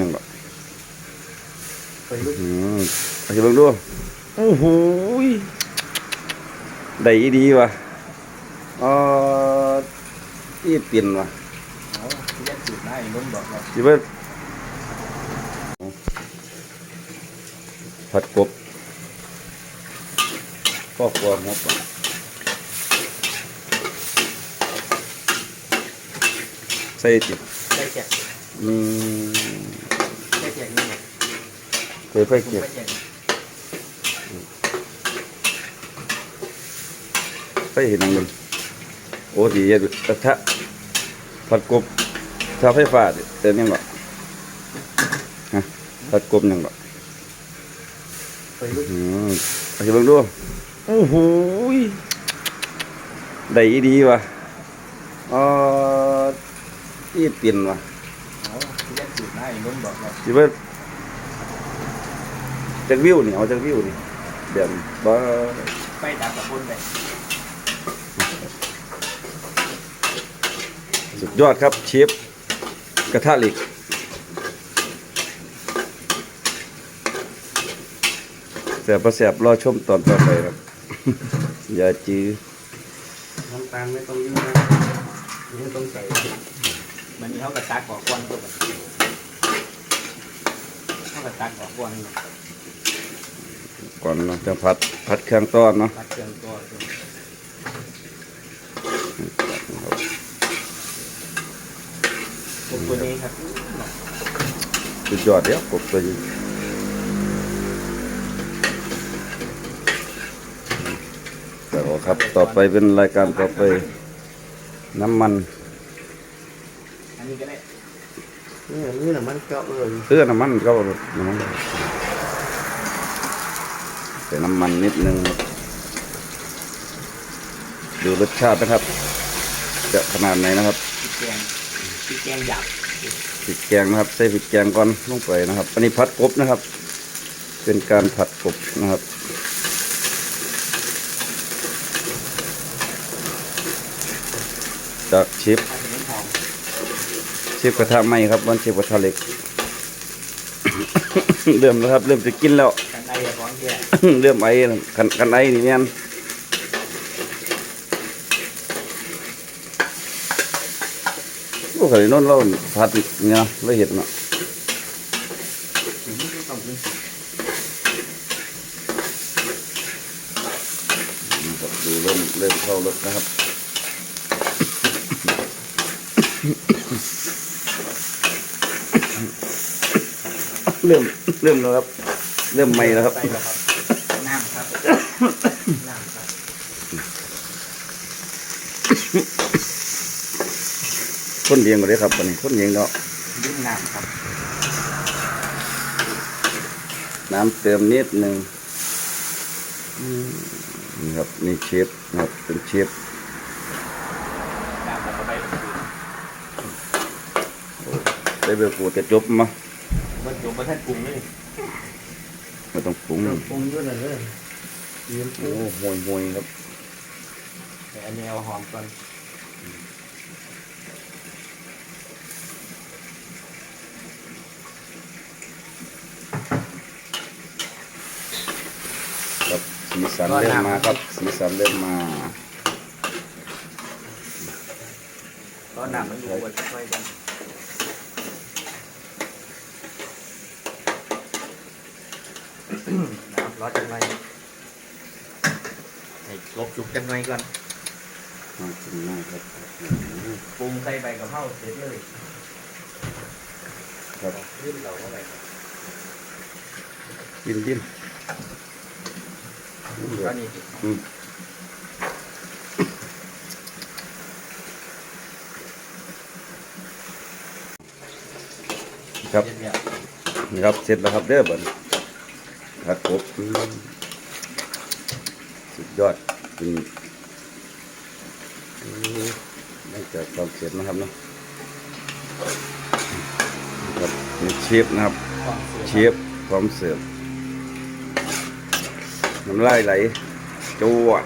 ยังบ่ไปลุกอืมเอาสิเบิ่งดูโอ้โหยได้อีดีว่ะเอ่อที่เปลี่ยนว่ะเอาที่ยัดสูตรได้ล้มบอกเราสิเบิ่งผัดกบก็กลัวหมดว่ะใส่จิได้แจกอืมได้แจก นี่ไงเคยไปเก็บไปเห็นนังมันโอ้ดีเยอะกระทะผัดกบชาไฟฟ้าเติมยังบ่ฮะผัดกบยังบ่ไปลุกอืมเอาสิเบิ่งดูโอ้โหได้ดีว่ะอ่อที่เปลี่ยนว่ะ เอาที่ยัดสูตรได้ ล้มบอกเราสิเบิ่งจากวิวนี่เอาจากวิวนี่เดี๋ยวบ่ไปตามกับคนไปสุดยอดครับเชฟกระทะเหล็กแสบประแสบรอชมตอนต่อไปครับ อย่าจื้อน้ำตาลไม่ต้องเยอะนะไม่ต้องใส่มันนี่เขากระตักบอกกวนตัวแบบ เขากระตักบอกกวนก่อนเราจะผัดผัดเครื่องต้อนเนาะตักเครื่องตัวตัวตัวนี้ครับสุดยอดเดี๋ยวกบตัวนี้แต่ว่าครับต่อไปเป็นรายการต่อไปน้ำมัน อันนี้ก็ได้ นี่นี่แหละมันเจาะเลยเสื้อน้ำมันก็น้ำมันใส่น้ำมันนิดนึง ดูรสชาตินะครับ จะขนาดไหนนะครับพริกแกงพริกแกงหยาบพริกแกงนะครับ ใส่พริกแกงก่อนลงไปนะครับ อันนี้ผัดกบนะครับ เป็นการผัดกบนะครับจากเชฟถ้าเป็นน้ำหอม เชฟกระทะไหมครับวันเชฟกระทะเหล็ก เริ่มแล้วครับ เริ่มจะกินแล้วกันไอร้อนแก่เริ่มไอ้กันกันไอนี่แม่นโอ้ยนนเราผัดเนี่ยเราเห็ดเนาะดูเริ่มเริ่มเข้ารสนะครับ เริ่มเริ่มแล้วครับ เริ่มไหมแล้วครับใส่แล้วครับน้ำครับน้ำครับคนเลี้ยงก็ได้ครับวันนี้คนเลี้ยงเนาะยิ่งน้ำครับ น้ำเติมนิดหนึ่งอืมนี่ครับนี่เชฟนะครับเป็นเชฟ น้ำแล้วก็ไป ได้เบอร์ปูจะจบมามันจบมาท่านปรุงเลยไม่ต้องปรุงปรุงด้วยนะเลยยืมโอ้ห่วยห่วยครับแต่อันนี้เอาหอมก่อนครับสีสันเริ่มมาครับสีสันเริ่มมาตอนน้ำมันอยู่บนไฟกัน น้ำร้อนจังไงให้กบจุกจังไงก่อนน่ากินมากครับปรุงใส่ใบกะเพราเสร็จเลยครับขึ้นเราเข้าไปกินกินตอนนี้อืมครับเสร็จแล้วนี่ครับเสร็จแล้วครับเด้อบัดนี้ ผัดกบอืมสุดยอดกินอืมหลังจากความเสร็จนะครับเนาะนี่ครับนี่เชฟนะครับความเสียเชฟพร้อมเสิร์ฟน้ำลายไหลจวด